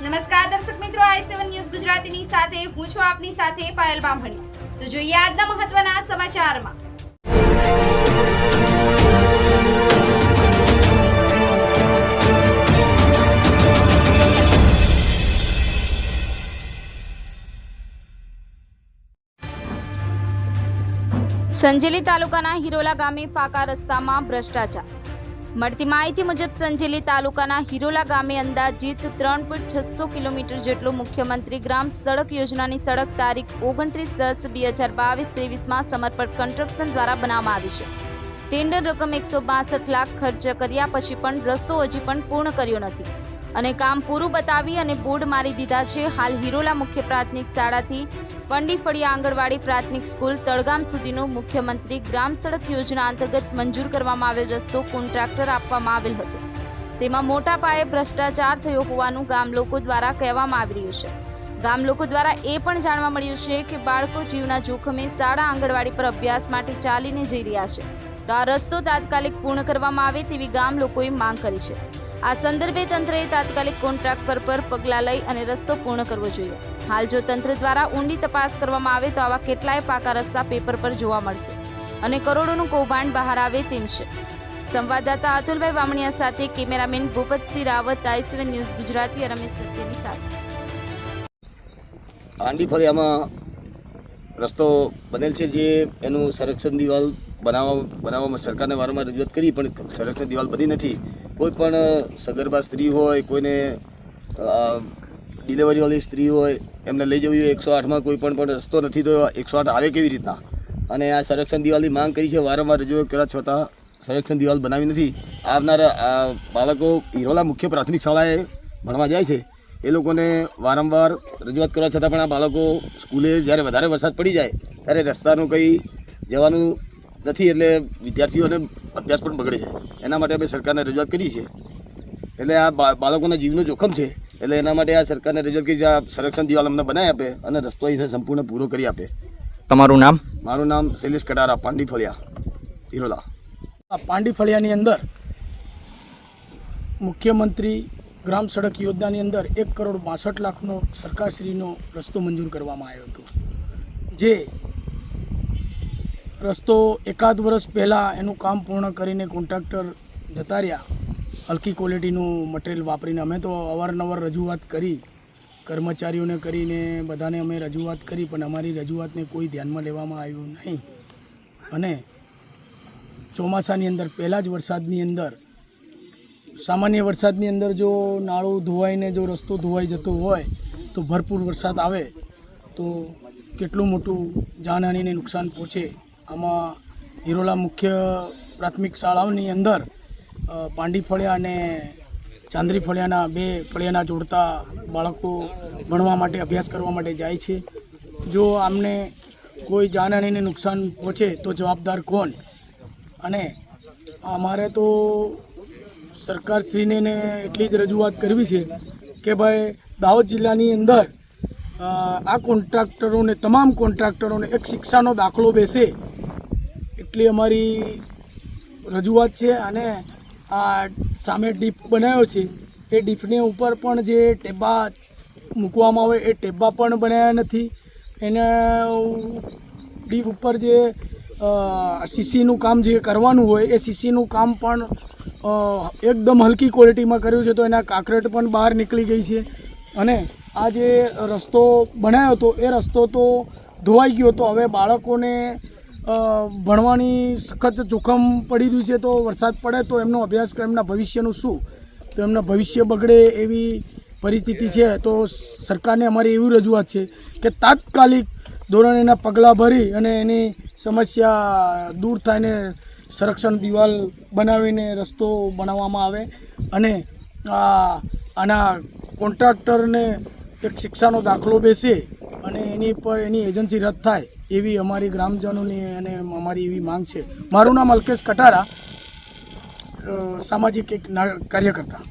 નમસ્કાર, દર્શક મિત્રો, આઈ સેવન ન્યૂઝ ગુજરાતીની સાથે, હું છું આપની સાથે પાયલ બામણી. તો જોઈએ આજના મહત્વના સમાચારમાં. સંજેલી તાલુકાના હિરોલા ગામે પાકા રસ્તામાં ભ્રષ્ટાચાર. મળતી માહિતી મુજબ, સંજેલી તાલુકાના હિરોલા ગામે અંદાજિત ત્રણ પોઈન્ટ છસો કિલોમીટર જેટલો મુખ્યમંત્રી ગ્રામ સડક યોજનાની સડક તારીખ ઓગણત્રીસ દસ બે હજાર બાવીસ ત્રેવીસમાં સમર્પણ કન્સ્ટ્રક્શન દ્વારા બનાવવામાં આવી છે. ટેન્ડર રકમ એકસો બાસઠ લાખ ખર્ચ કર્યા પછી પણ રસ્તો હજી પણ પૂર્ણ કર્યો નથી. અને કામ પૂરું બતાવી અને બોર્ડ મારી દીધા છે. હાલ હિરોલા મુખ્ય પ્રાથમિક શાળાથી પંડી ફળિયા આંગણવાડી પ્રાથમિક સ્કૂલ તળગામ સુધીનો મુખ્યમંત્રી ગ્રામ સડક યોજના અંતર્ગત મંજૂર કરવામાં આવેલ રસ્તો કોન્ટ્રાક્ટર આપવામાં આવેલ હતો. તેમાં મોટા પાયે ભ્રષ્ટાચાર થયો હોવાનું ગામ લોકો દ્વારા કહેવામાં આવી રહ્યું છે. ગામ લોકો દ્વારા એ પણ જાણવા મળ્યું છે કે બાળકો જીવના જોખમે શાળા આંગણવાડી પર અભ્યાસ માટે ચાલીને જઈ રહ્યા છે. તો આ રસ્તો તાત્કાલિક પૂર્ણ કરવામાં આવે તેવી ગામ લોકોએ માંગ કરી છે. આ સંદર્ભે તંત્રએ તાત્કાલિક કોન્ટ્રાક્ટ પર પર પગલાં લઈ અને રસ્તો પૂર્ણ કરવો જોઈએ. હાલ જો તંત્ર દ્વારા ઊંડી તપાસ કરવામાં આવે તો આવા કેટલાય પાકા રસ્તા પેપર પર જોવા મળશે અને કરોડોનું કૌભાંડ બહાર આવે તેમ છે. સંવાદદાતા અતુલભાઈ વામણિયા સાથે cameraman Bhupatsinh Rawat, I seven news Gujarati અને રમેશ સત્યની સાથે. આંડી ફળિયામાં રસ્તો બનેલ છે જે એનું સંરક્ષણ દિવાલ બનાવવા બનાવવામાં સરકારને વારંવાર રજૂઆત કરી, પણ સંરક્ષણ દિવાલ બની નથી. કોઈ પણ સગર્ભા સ્ત્રી હોય, કોઈને ડિલિવરીવાળી સ્ત્રી હોય, એમને લઈ જવી હોય એકસો આઠમાં કોઈ પણ પણ રસ્તો નથી, તો એકસો આઠ આવે કેવી રીતના? અને આ સંરક્ષણ દિવાલની માંગ કરી છે, વારંવાર રજૂઆત કરવા છતાં સંરક્ષણ દિવાલ બનાવી નથી. આવનારા બાળકો હિરોલા મુખ્ય પ્રાથમિક શાળાએ ભણવા જાય છે. એ લોકોને વારંવાર રજૂઆત કરવા છતાં પણ આ બાળકો સ્કૂલે જ્યારે વધારે વરસાદ પડી જાય, ત્યારે રસ્તાનું કંઈ જવાનું નથી એટલે વિદ્યાર્થીઓને અભ્યાસ પણ બગડે છે. એના માટે અમે સરકારને રજૂઆત કરી છે. એટલે આ બાળકોના જીવનું જોખમ છે. એટલે એના માટે આ સરકારને રજૂઆત કરી આ સંરક્ષણ દિવાલ અમને બનાવી આપે અને રસ્તો અહીંથી સંપૂર્ણ પૂરો કરી આપે. તમારું નામ? મારું નામ શૈલેષ કટારા પાંડી ફળિયા હિરોલા આ પાંડી ફળિયાની અંદર મુખ્યમંત્રી ગ્રામ સડક યોજનાની અંદર એક કરોડ બાસઠ લાખનો સરકારશ્રીનો રસ્તો મંજૂર કરવામાં આવ્યો હતો. જે રસ્તો એકાદ વર્ષ પહેલાં એનું કામ પૂર્ણ કરીને કોન્ટ્રાક્ટર જતા રહ્યા. હલકી ક્વોલિટીનું મટીરિયલ વાપરીને અમે તો અવારનવાર રજૂઆત કરી. કર્મચારીઓને કરીને બધાને અમે રજૂઆત કરી, પણ અમારી રજૂઆતને કોઈ ધ્યાનમાં લેવામાં આવ્યું નહીં. અને ચોમાસાની અંદર, પહેલાં જ વરસાદની અંદર, સામાન્ય વરસાદની અંદર જો નાળું ધોવાઈને જો રસ્તો ધોવાઈ જતો હોય, તો ભરપૂર વરસાદ આવે, તો કેટલું મોટું જાનહાનીને નુકસાન પહોંચે. આમાં હિરોલા મુખ્ય પ્રાથમિક શાળાઓની અંદર પાંડી ફળિયા અને ચાંદરી ફળિયાના બે ફળિયાના જોડતા બાળકો ભણવા માટે અભ્યાસ કરવા માટે જાય છે. જો આમને કોઈ જાનહાનીને નુકસાન પહોંચે તો જવાબદાર કોણ? અને અમારે તો સરકારશ્રીને એટલી જ રજૂઆત કરવી છે કે ભાઈ, દાહોદ જિલ્લાની અંદર આ કોન્ટ્રાક્ટરોને, તમામ કોન્ટ્રાક્ટરોને એક શિક્ષાનો દાખલો બેસે એટલી અમારી રજૂઆત છે અને આ સામે ડીપ બનાવ્યો છે. એ ડીપની ઉપર પણ જે ટેબા મૂકવામાં આવે, એ ટેબા પણ બનાવ્યા નથી. એને ડીપ ઉપર જે સીસીનું કામ જે કરવાનું હોય, એ સીસીનું કામ પણ એકદમ હલકી ક્વોલિટીમાં કર્યું છે તો એના કાંકરેટ પણ બહાર નીકળી ગઈ છે. અને આ જે રસ્તો બનાવ્યો હતો, એ રસ્તો તો ધોવાઈ ગયો. તો હવે બાળકોને ભણવાની સખત જોખમ પડી રહ્યું છે તો વરસાદ પડે તો એમનો અભ્યાસ એમના ભવિષ્યનું શું? તો એમના ભવિષ્ય બગડે એવી પરિસ્થિતિ છે. તો સરકારને અમારી એવી રજૂઆત છે કે તાત્કાલિક ધોરણે એના પગલાં ભરી અને એની સમસ્યા દૂર થાય ને સંરક્ષણ દિવાલ બનાવીને રસ્તો બનાવવામાં આવે અને આ, આના કોન્ટ્રાક્ટરને એક શિક્ષાનો દાખલો બેસે અને એની પર એની એજન્સી રદ થાય. એવી અમારી ગ્રામજનોની અને અમારી એવી માંગ છે. મારું નામ અલ્કેશ કટારા સામાજિક એક કાર્યકર્તા.